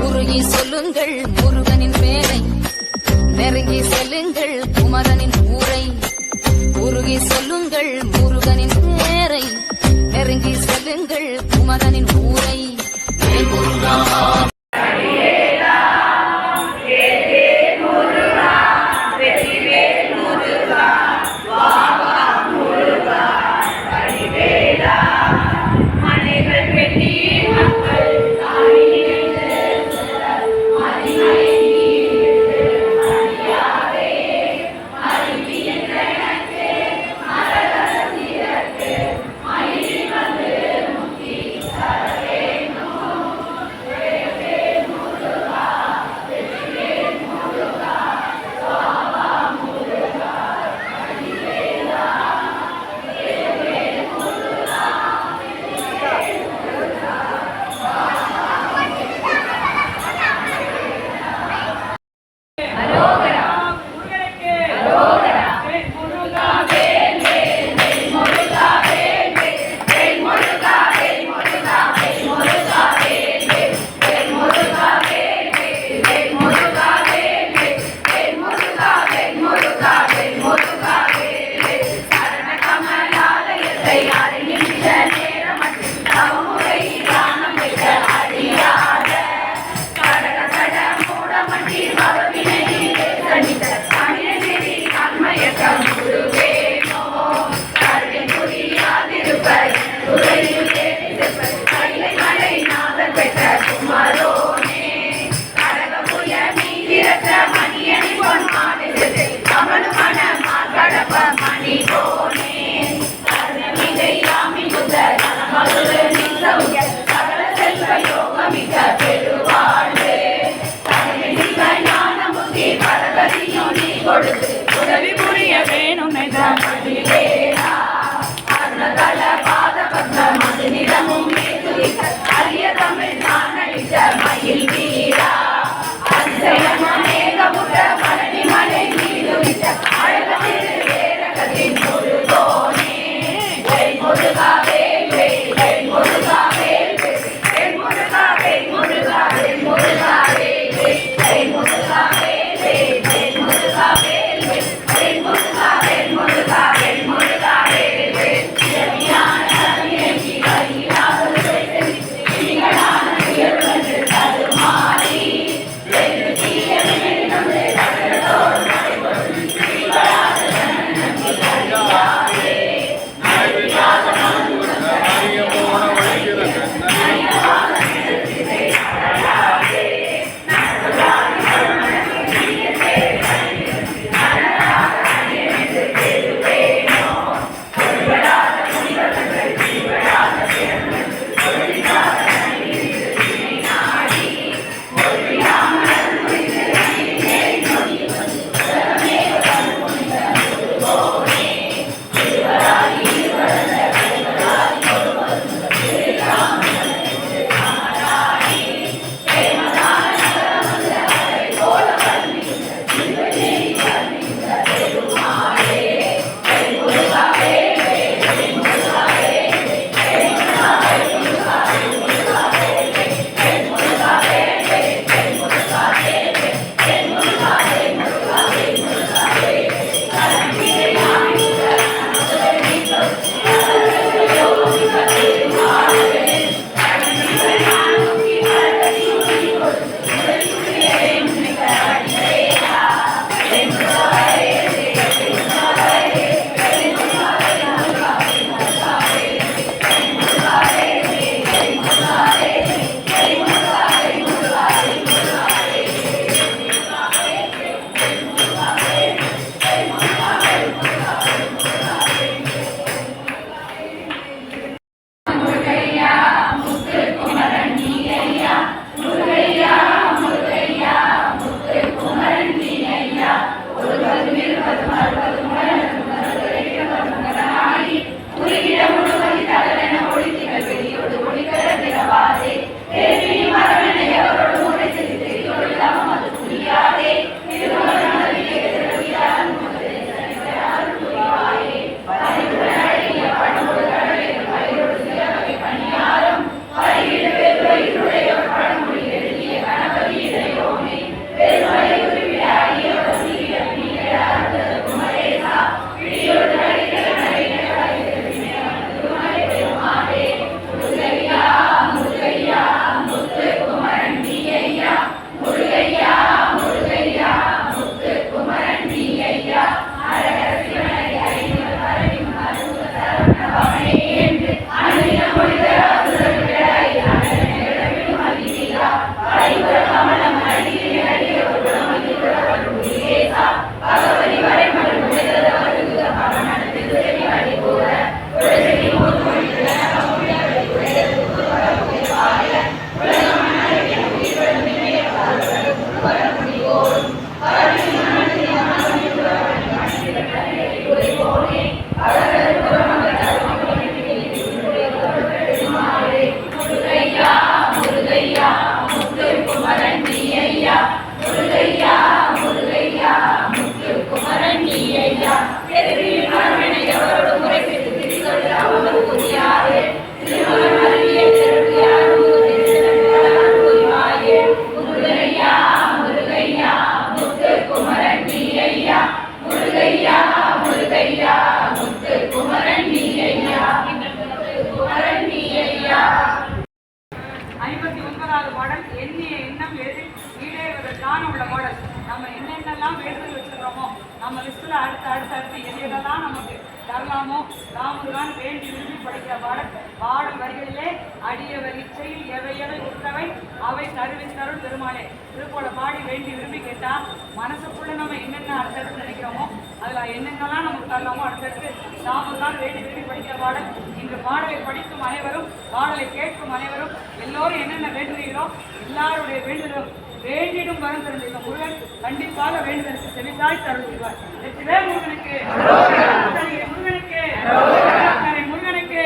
உருகி சொல்லுங்கள் முருகனின் பேரை. நெருங்கி செல்லுங்கள் குமரனின் ஊரை. உருகி சொல்லுங்கள் முருகனின் பேரை. நெருங்கி செல்லுங்கள் குமரனின் ஊரை. கொடுத்து உதவி புரிய வேணும் அருணதள பாத பத்ம மது நிறமும் அரிய தமிழ் தானளித்த மயில் வீரா அதிசயமான மேகமுட்ட பழனி மலை மீது விட்ட seguiremos பெருமாளே திருப்போட பாடி வேண்டி விரும்பி கேட்டா மனசுக்குள்ள நம்ம என்னென்ன அடுத்தடுத்து நினைக்கிறோமோ அதில் என்னென்னலாம் நமக்கு தரலாமோ அடுத்தடுத்து நாம தான் வேண்டி விரும்பி படிக்கிற பாடல் இன்று பாடலை படிக்கும் அனைவரும் பாடலை கேட்கும் அனைவரும் எல்லோரும் என்னென்ன வேண்டுகிறீர்களோ எல்லாருடைய வேண்டுதலும் வேண்டிடும் வரம் தரும் முருகன் கண்டிப்பாக வேண்டுதலுக்கு செவிசாய் தருவார் வெற்றிவே முருகனுக்கு முருகனுக்கு முருகனுக்கு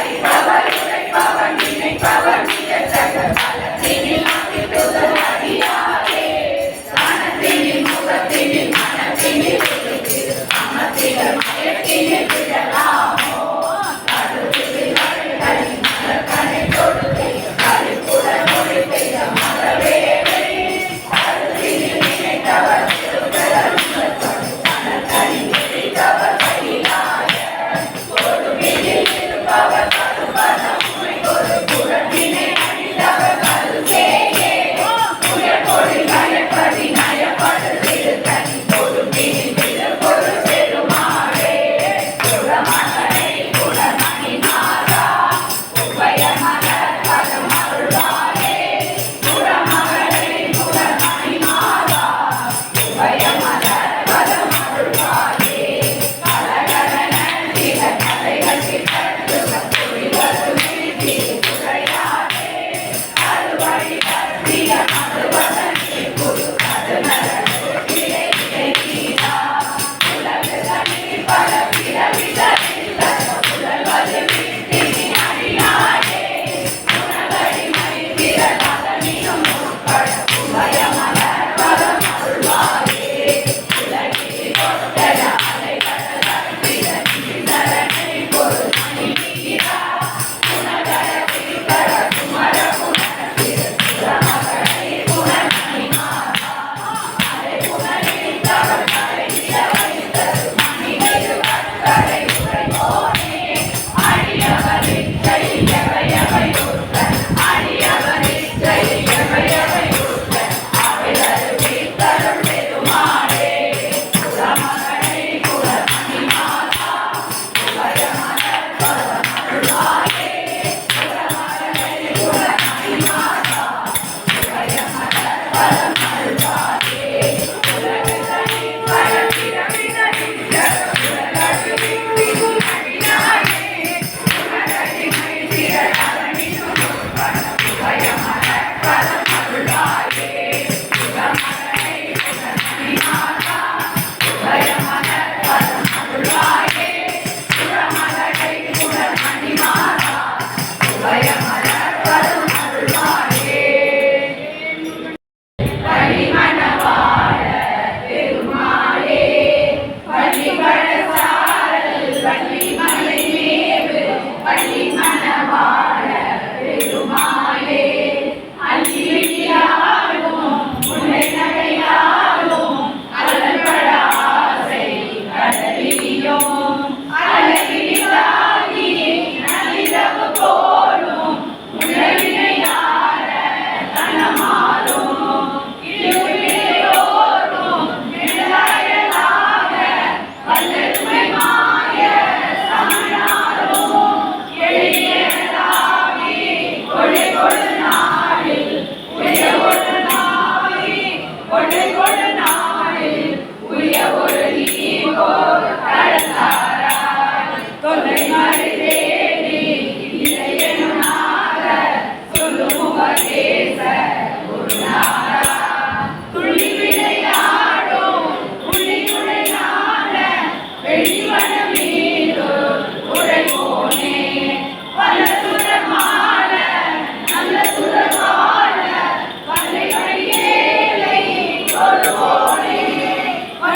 life.